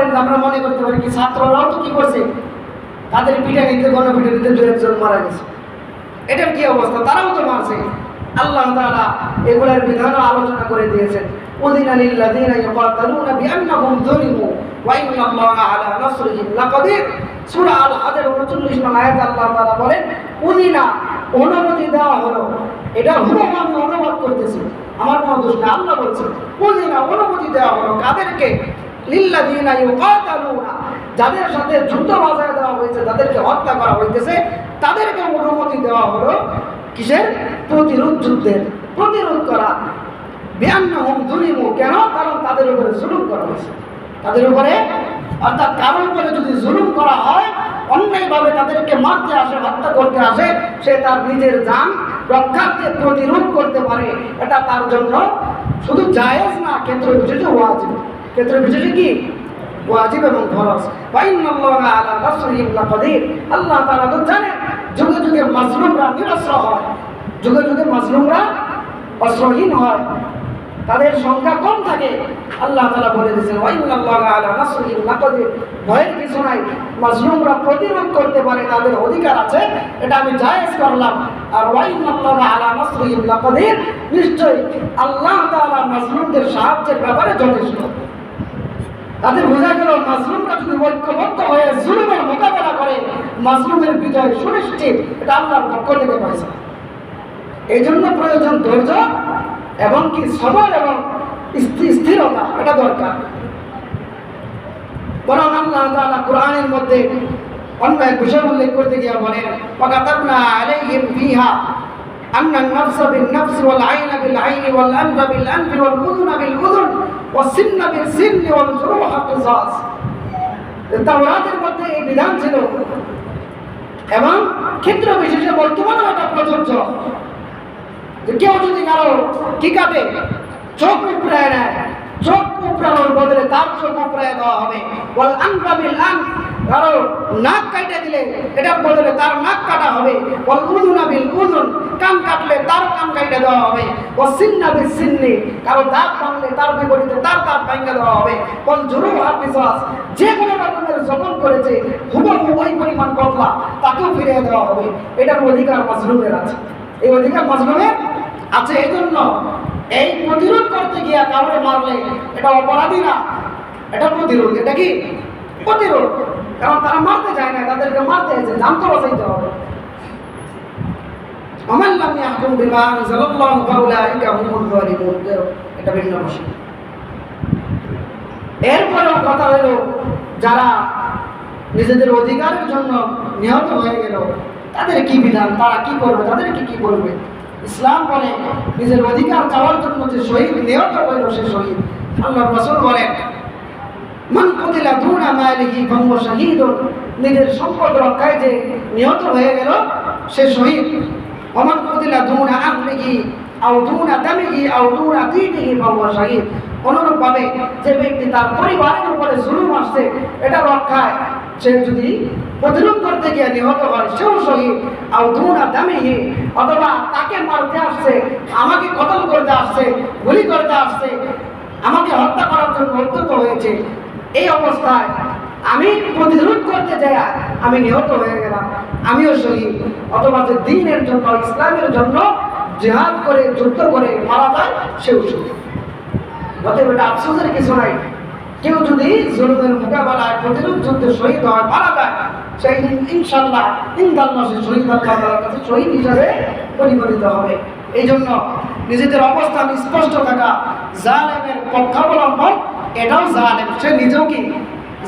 পারেন আমরা মনে করতে পারি কি ছাত্ররাও তো কি করছে? তাদের পিঠা নিতে, গণপিঠা নিতে দু একজন মারা গেছে। এটার কি অবস্থা? তারাও তো মারছে। আল্লাহ তাআলা এগুলোর বিধানও আলোচনা করে দিয়েছেন। উযিনা লিল্লাযীনা ইয়াকাতালুনা বিআন্নাহুম যুলিমু ওয়া ইন্নাল্লাহা আলা নাসরিহিম লাকাদির। সূরা আল হাজের 39 নং আয়াত আল্লাহ তাআলা বলেন উযিনা অনুমতি হলো। আমার কোনো দোষ না আল্লাহ উযিনা অনুমতি দেওয়া হলো। কাদেরকে? লিল্লাযীনা ইউকাতালুনা। যাদের সাথে যুদ্ধ বাজায় দেওয়া হয়েছে, তাদেরকে হত্যা করা হইতেছে। তাদেরকে অনুমতি দেওয়া হলো কিসের? প্রতিরোধ যুদ্ধের। প্রতিরোধ করা। বিয়ান্ন হোম জুলিমু কেন? কারণ তাদের উপরে জুলুম করা হয়েছে। তাদের উপরে, অর্থাৎ কারোর উপরে যদি জুলুম করা হয়, অন্যায়ভাবে তাদেরকে মারতে আসে, হত্যা করতে আসে, সে তার নিজের যান রক্ষার্থে প্রতিরোধ করতে পারে। এটা তার জন্য শুধু জায়েজ না ক্ষেত্র বিশেষে ওয়াজিব। ক্ষেত্র বিশেষে কি? ওয়াজিব এবং ফরজ। আল্লাহ তাআলা তো জানেন, যুগে যুগে মাজলুমরা নিরস্ত্র হয়। যুগে যুগে মাজলুমরা অস্ত্রহীন হয়। তাদের সংখ্যা কম থাকে। আল্লাহ তাআলা বলে দিয়েছেন ভয়ের কিছু নাই। মাজলুমরা প্রতিরোধ করতে পারে, তাদের অধিকার আছে। এটা আমি জায়েজ করলাম। আর নিশ্চয়ই আল্লাহ তাআলা মাজলুমদের সাহায্যের ব্যাপারে যথেষ্ট। তাদের বোঝা গেল মাসরুমরা যদি ঐক্যবদ্ধ হয়ে জুলুমের মোকাবেলা করে মাসরুমের বিজয় সুনিশ্চিত এটা আল্লাহর পক্ষ থেকে পাইছে এই জন্য প্রয়োজন ধৈর্য এবং কি সবল এবং স্থি- স্থিরতা এটা দরকার বরং আল্লাহ তাআলা কোরআনের মধ্যে অন্য এক বিষয় উল্লেখ করতে গিয়ে বলেন ওয়াকাতাবনা আলাইহিম ফিহা أن النفس بالنفس والعين بالعين والأنف بالأنف والأذن بالأذن والسن بالسن والجروح রুসাস তাওরাতের মধ্যে এই বিধান ছিল, এবং ক্ষেত্র বিশেষে বর্তমানে এটা প্রযোজ্য, যে কেউ যদি কারও কি কাটে চোখ উপড়ায় নেয়, চোখ উপড়ানোর বদলে তার চোখ উপড়ায় দেওয়া হবে। বল আনকাবিল আন কারও নাক কাটে দিলে এটার বদলে তার নাক কাটা হবে। বল উজুনাবিল উজুন কান কাটলে তার কান কাটে দেওয়া হবে। ও সিন্নাবিল সিন্নি, কারও দাঁত ভাঙলে তার বিপরীতে তার দাঁত ভাঙে দেওয়া হবে। বল জুরু হাফিজাস যে কোনো রকমের জবন করেছে, হুবহু ওই পরিমাণ কতলা, তাকেও ফিরিয়ে দেওয়া হবে। এটার অধিকার মাসরুমের আছে। এই অধিকার মাসরুমের আছে এই জন্য এই প্রতিরোধ করতে গিয়ে কাউরে মারলে এটা অপরাধী না, এটা প্রতিরোধ। এটা কি? প্রতিরোধ। কারণ তারা মারতে চায় না, তাদেরকে মারতে এসে জান তো বাঁচাইতে হবে আমার হুমুল এটা ভিন্ন কথা হলো, যারা নিজেদের অধিকারের জন্য নিহত হয়ে গেল, তাদের কি বিধান, তারা কি করবে, তাদেরকে কি করবে ইসলাম বলে, নিজের অধিকার চাওয়ার জন্য যে শহীদ নিহত হইল সে শহীদ। আল্লাহ রসুল বলেন নিজের সম্পদ রক্ষায় যে নিহত হয়ে গেল, সে শহীদ। অমান কুতিলা দুনা আহলিহি আও দুনা দামিহি আও দুনা দীনিহি ভঙ্গ শহীদ। অনুরূপভাবে যে ব্যক্তি তার পরিবারের উপরে জুলুম আসছে, এটা রক্ষায় সে যদি প্রতিরোধ করতে গিয়ে নিহত হয়, সেও শহীদ। আর দুনা দামিহি, অথবা তাকে মারতে আসছে, আমাকে কতল করতে আসছে, গুলি করতে আসছে, আমাকে হত্যা করার জন্য উদ্যত হয়েছে এই অবস্থায় আমি প্রতিরোধ করতে যাই আমি নিহত হয়ে গেলাম। আমিও শহীদ। অথবা যে দিনের জন্য, ইসলামের জন্য জেহাদ করে, যুদ্ধ করে মারা যায়, সেও শহীদ। অতএব এটা আফসোসের কিছু নাই। কেউ যদি জুলুমের মোকাবেলায় প্রতিরোধ যুদ্ধে শহীদ হয় মারা যায়, সেই ইনশাল্লাহ ইনদাল্লাহ সে শহীদ আল্লাহ কাছে শহীদ হিসাবে পরিগণিত হবে। এই জন্য নিজেদের অবস্থান স্পষ্ট থাকা, জালেমের পক্ষাবলম্বন এটাও জালেম, সে নিজেও কি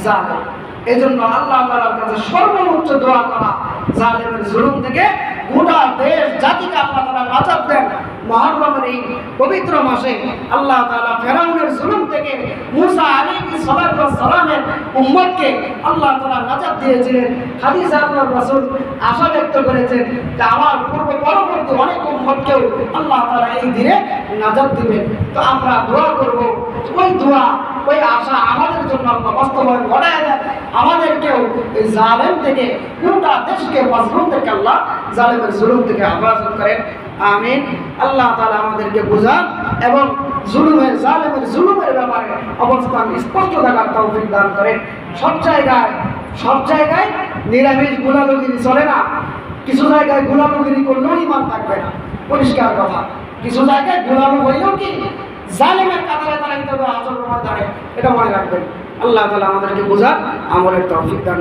জালেম? এই জন্য আল্লাহ তাআলার কাছে সর্বোচ্চ দোয়া করা জালেমের জুলুম থেকে গোটা দেশ, জাতিকে আল্লাহ তাআলা নাজাত দেন। মহরমের এই পবিত্র মাসে আল্লাহ তাআলা ফেরাউনের জুলুম থেকে মুসা আলী সালামের উম্মতকে আল্লাহ তালা নাজাত দিয়েছিলেন। হাদিস আল্লাহর রাসূল আশা ব্যক্ত করেছেন যে আমার পূর্ব পরবর্তী অনেক উম্মতকেও আল্লাহ তাআলা এই দিনে নাজাত দিবেন। তো আমরা দোয়া করব। ওই দোয়া, ওই আশা আমাদের জন্য বাস্তবায়ন ঘটায় দেন। আমাদেরকেও এই জালেম থেকে, গোটা দেশকে মাজলুম থেকে আল্লাহ জালেমের জুলুম থেকে হেফাজত করেন। আমিন। আল্লাহ তাআলা আমাদেরকে বুঝান এবং জুলুমের, জালেমের জুলুমের ব্যাপারে অবস্থান স্পষ্ট থাকার তৌফিক দান করেন। সব জায়গায় সব জায়গায় নিরামিষ গুলালুগিরি চলে না। কিছু জায়গায় গুলালুগিরি করলেও ইমান থাকবে না। পরিষ্কার কথা। কিছু জায়গায় গুলালু হইলেও কি জালেমের কাতারে তারা কিন্তু হাজর ময়দানে এটা মনে রাখবেন। আল্লাহ তালা আমাদেরকে বোঝার আমলের তৌফিক দান